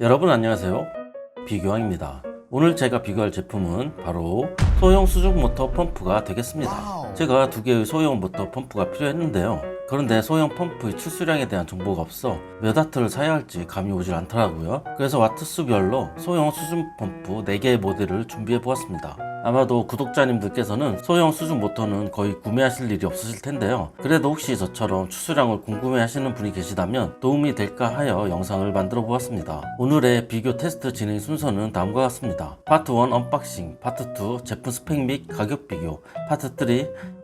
여러분 안녕하세요. 비교왕입니다. 오늘 제가 비교할 제품은 바로 소형 수중 모터 펌프가 되겠습니다. 제가 두 개의 소형 모터 펌프가 필요했는데요. 그런데 소형 펌프의 출수량에 대한 정보가 없어 몇 와트를 사야 할지 감이 오질 않더라고요. 그래서 와트수별로 소형 수중 펌프 4개의 모델을 준비해 보았습니다. 아마도 구독자님들께서는 소형 수중 모터는 거의 구매하실 일이 없으실 텐데요. 그래도 혹시 저처럼 추수량을 궁금해 하시는 분이 계시다면 도움이 될까 하여 영상을 만들어 보았습니다. 오늘의 비교 테스트 진행 순서는 다음과 같습니다. 파트 1 언박싱, 파트 2 제품 스펙 및 가격 비교, 파트 3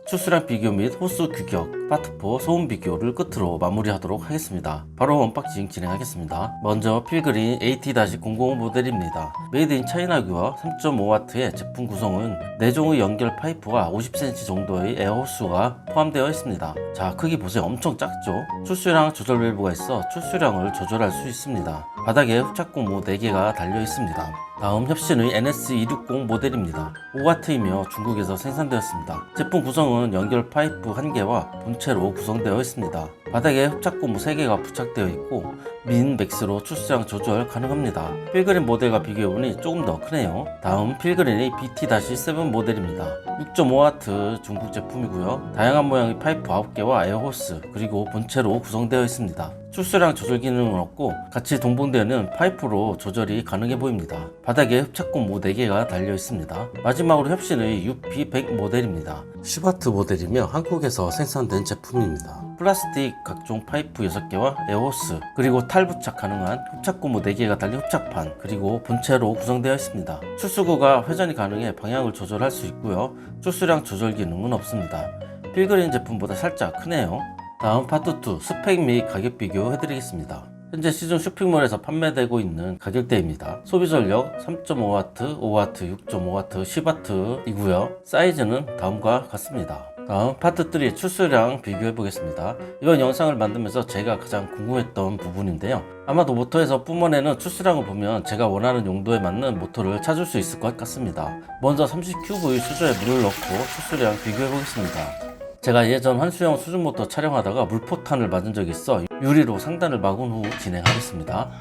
추수량 비교 및 호수 규격, 파트 4 소음 비교를 끝으로 마무리하도록 하겠습니다. 바로 언박싱 진행하겠습니다. 먼저 필그린 AT-005 모델입니다. 메이드 인 차이나규와 3.5W의 제품 구성 은 4종의 연결 파이프와 50cm 정도의 에어호스가 포함되어 있습니다. 자, 크기 보세요. 엄청 작죠? 출수량 조절 밸브가 있어 출수량을 조절할 수 있습니다. 바닥에 흡착 고무 4개가 달려 있습니다. 다음 협신의 NS260 모델입니다. 5W이며 중국에서 생산되었습니다. 제품 구성은 연결 파이프 1개와 본체로 구성되어 있습니다. 바닥에 흡착고무 3개가 부착되어 있고 민 맥스로 출수량 조절 가능합니다. 필그린 모델과 비교해보니 조금 더 크네요. 다음 필그린의 BT-7 모델입니다. 6.5W 중국 제품이고요. 다양한 모양의 파이프 9개와 에어호스 그리고 본체로 구성되어 있습니다. 출수량 조절 기능은 없고 같이 동봉되어 있는 파이프로 조절이 가능해 보입니다. 바닥에 흡착고무 4개가 달려 있습니다. 마지막으로 협신의 UP100 모델입니다. 10W 모델이며 한국에서 생산된 제품입니다. 플라스틱 각종 파이프 6개와 에어호스 그리고 탈 부착 가능한 흡착고무 4개가 달린 흡착판 그리고 본체로 구성되어 있습니다. 출수구가 회전이 가능해 방향을 조절할 수 있고요. 출수량 조절 기능은 없습니다. 필그린 제품보다 살짝 크네요. 다음 파트 2 스펙 및 가격 비교 해드리겠습니다. 현재 시중 쇼핑몰에서 판매되고 있는 가격대입니다. 소비 전력 3.5W, 5W, 6.5W, 10W이고요. 사이즈는 다음과 같습니다. 다음 파트 3 출수량 비교해 보겠습니다. 이번 영상을 만들면서 제가 가장 궁금했던 부분인데요. 아마도 모터에서 뿜어내는 출수량을 보면 제가 원하는 용도에 맞는 모터를 찾을 수 있을 것 같습니다. 먼저 30 큐브의 수조에 물을 넣고 출수량 비교해 보겠습니다. 제가 예전 환수형 수중 모터 촬영하다가 물포탄을 맞은 적이 있어 유리로 상단을 막은 후 진행하겠습니다.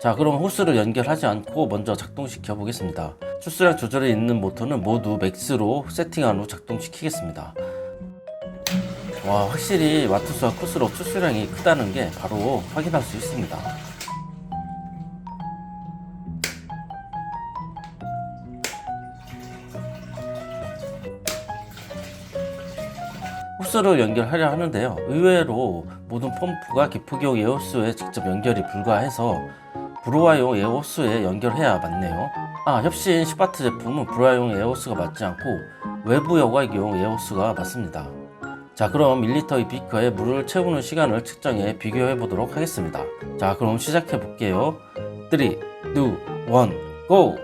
자 그럼 호스를 연결하지 않고 먼저 작동시켜 보겠습니다. 출수량 조절에 있는 모터는 모두 맥스로 세팅한 후 작동시키겠습니다. 와 확실히 와트수와 코스로 출수량이 크다는 게 바로 확인할 수 있습니다. 호스를 연결하려 하는데요. 의외로 모든 펌프가 기프기용 에어호스에 직접 연결이 불가해서 브로아용 에어호스에 연결해야 맞네요. 아, 협신 10W 제품은 브로아용 에어호스가 맞지 않고 외부 여과기용 에어호스가 맞습니다. 자, 그럼 1리터의 비커에 물을 채우는 시간을 측정해 비교해 보도록 하겠습니다. 자, 그럼 시작해 볼게요. 3, 2, 1, GO!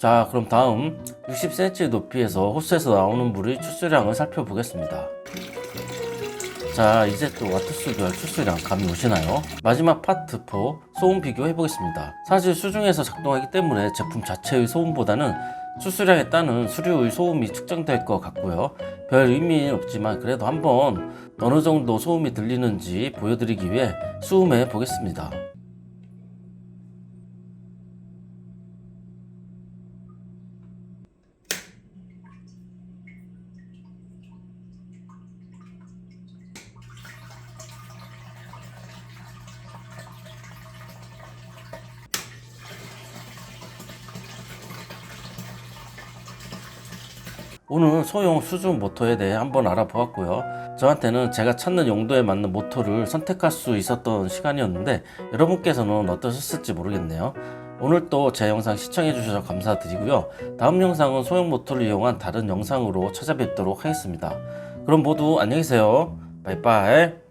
자, 그럼 다음 60cm 높이에서 호스에서 나오는 물의 출수량을 살펴보겠습니다. 자, 이제 또 와트수별 출수량 감이 오시나요? 마지막 파트 4 소음 비교 해 보겠습니다. 사실 수중에서 작동하기 때문에 제품 자체의 소음보다는 출수량에 따른 수류의 소음이 측정될 것 같고요. 별 의미는 없지만 그래도 한번 어느 정도 소음이 들리는지 보여드리기 위해 수음해 보겠습니다. 오늘 소형 수중 모터에 대해 한번 알아보았고요. 저한테는 제가 찾는 용도에 맞는 모터를 선택할 수 있었던 시간이었는데 여러분께서는 어떠셨을지 모르겠네요. 오늘 또 제 영상 시청해 주셔서 감사드리고요. 다음 영상은 소형 모터를 이용한 다른 영상으로 찾아뵙도록 하겠습니다. 그럼 모두 안녕히 계세요. 바이바이.